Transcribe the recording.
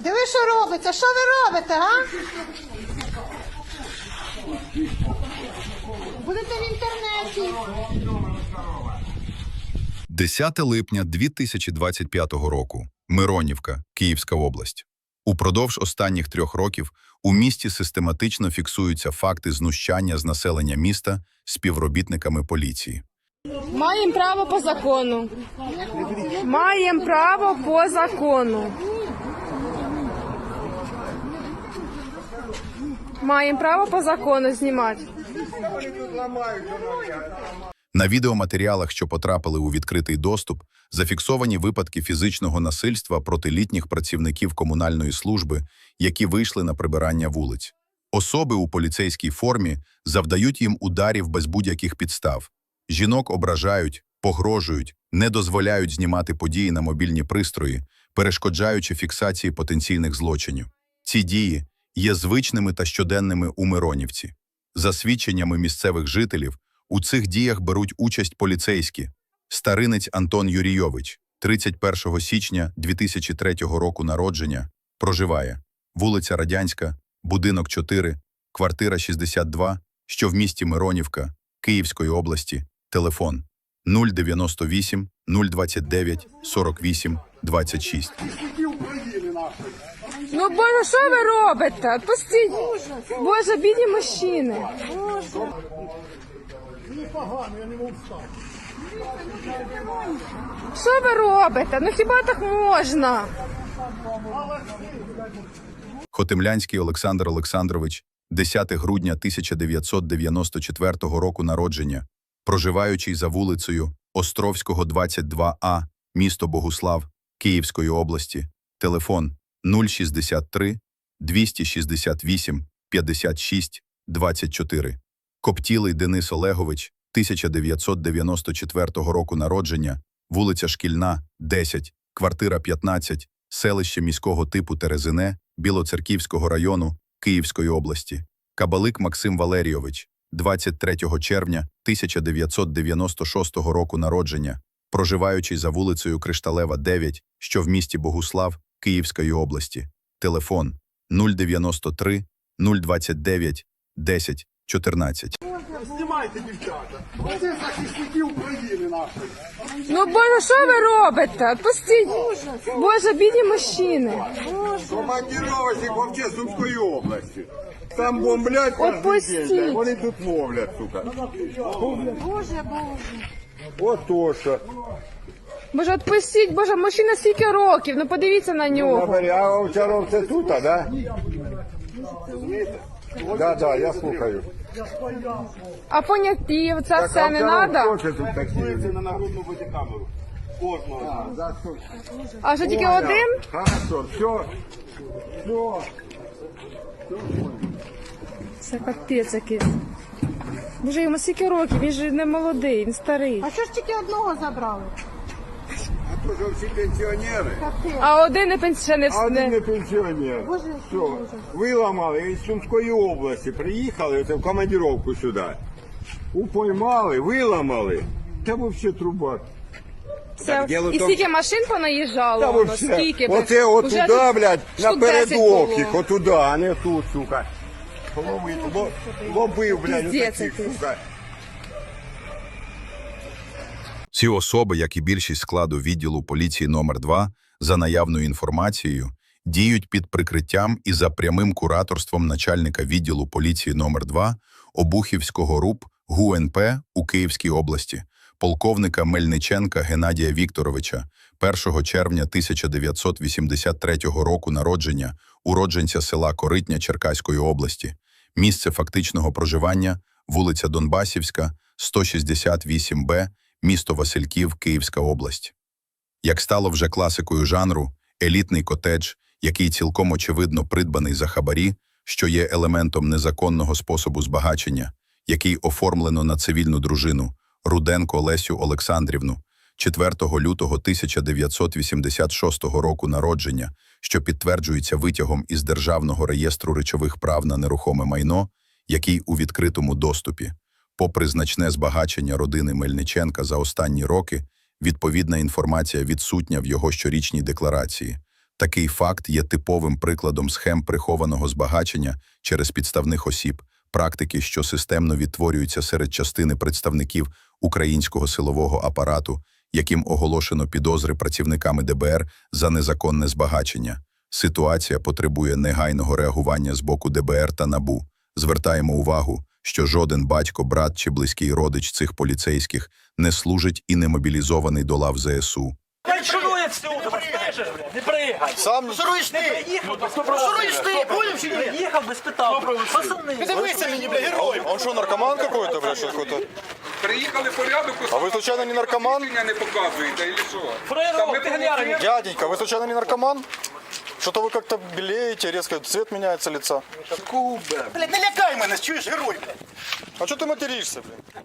Диви, що робиться? Що ви робите, а? Будете в інтернеті. 10 липня 2025 року. Миронівка, Київська область. Упродовж останніх трьох років у місті систематично фіксуються факти знущання з населення міста співробітниками поліції. Маємо право по закону. Маємо право по закону. Маємо право по закону знімати. На відеоматеріалах, що потрапили у відкритий доступ, зафіксовані випадки фізичного насильства проти літніх працівників комунальної служби, які вийшли на прибирання вулиць. Особи у поліцейській формі завдають їм ударів без будь-яких підстав. Жінок ображають, погрожують, не дозволяють знімати події на мобільні пристрої, перешкоджаючи фіксації потенційних злочинів. Ці дії є звичними та щоденними у Миронівці. За свідченнями місцевих жителів, у цих діях беруть участь поліцейські. Старинець Антон Юрійович, 31 січня 2003 року народження, проживає. Вулиця Радянська, будинок 4, квартира 62, що в місті Миронівка, Київської області, телефон 098 029 48 26. Ну боже, що ви робите? Отпустіть. Боже, бідні мужчини. Що ви робите? Ну хіба так можна? Хотимлянський Олександр Олександрович, 10 грудня 1994 року народження, проживаючий за вулицею Островського, 22А, місто Богуслав, Київської області, телефон 063 268 56 24. Коптілий Денис Олегович, 1994 року народження, вулиця Шкільна, 10, квартира 15, селище міського типу Терезине, Білоцерківського району, Київської області. Кабалик Максим Валерійович, 23 червня 1996 року народження, проживаючи за вулицею Кришталева, 9, що в місті Богуслав, Київської області. Телефон 093 029 10 14. Знімайте, дівчата. Це захисники України наші. Ну боже, що ви робите? Отпустіть. Боже, бідні мужчини. Командировочник вообще Сумської області. Там бомблять кожен Отпустіть. день, вони тут ловлять, сука. Боже, боже. Ото що. Боже, отпустіть, боже, мужчина скільки років, ну подивіться на нього. Говори, а Овчаров це тут, а, да? Да, да, я слухаю. А понятів, це Так, все не Овчаров треба. Це на нагрудну бодікамеру. Кожного. Що? А вже тільки Понял. один? Хорошо, все. Все. Це капець якийсь. Боже, йому скільки років, він же не молодий, він старий. А що ж тільки одного забрали? А то ж всі пенсіонери. А один не пенсіонер. А один не не... пенсіонер. Боже, Все, виламали із Сумської області, приїхали це в командировку сюди. Упоймали, виламали. Та взагалі труба. Це... діло в І тому- скільки машин понаїжджало, Та воно, вообще, скільки. оце Уже отуда, блядь, штук 10 напередок їх, отуда, а не тут, сука. Ловив, ло- ловив, блядь, Пиздец отаких, якийсь. сука. Ці особи, як і більшість складу відділу поліції номер 2 за наявною інформацією, діють під прикриттям і за прямим кураторством начальника відділу поліції номер 2 Обухівського РУП ГУНП у Київській області, полковника Мельниченка Геннадія Вікторовича, 1 червня 1983 року народження, уродженця села Коритня Черкаської області, місце фактичного проживання вулиця Донбасівська, 168Б, місто Васильків, Київська область. Як стало вже класикою жанру, елітний котедж, який цілком очевидно придбаний за хабарі, що є елементом незаконного способу збагачення, який оформлено на цивільну дружину Руденко Лесю Олександрівну, 4 лютого 1986 року народження, що підтверджується витягом із Державного реєстру речових прав на нерухоме майно, який у відкритому доступі. Попри значне збагачення родини Мельниченка за останні роки, відповідна інформація відсутня в його щорічній декларації. Такий факт є типовим прикладом схем прихованого збагачення через підставних осіб, практики, що системно відтворюються серед частини представників українського силового апарату, яким оголошено підозри працівниками ДБР за незаконне збагачення. Ситуація потребує негайного реагування з боку ДБР та НАБУ. Звертаємо увагу, що жоден батько, брат чи близький родич цих поліцейських не служить і не мобілізований до лав ЗСУ. Хай шурує всюди, не пригай. Сам Шуруєш ти! Приїхав, без Шуруєш ти, поняв чи ні? Приїхав без питань. Пацани, Подивися мені, бля, герой. Он что, наркоман какой-то, бля, что какой-то? Приїхали порядок, А ви, случайно, не наркоман? не показуєте, і що? Фрейро, ти глянь. Дяденька, вы случайно не наркоман? Что-то вы как-то белеете, резко цвет меняется лица. Блядь, не лякай мене, чуєш, герой, блядь. А что ты материшься, блин?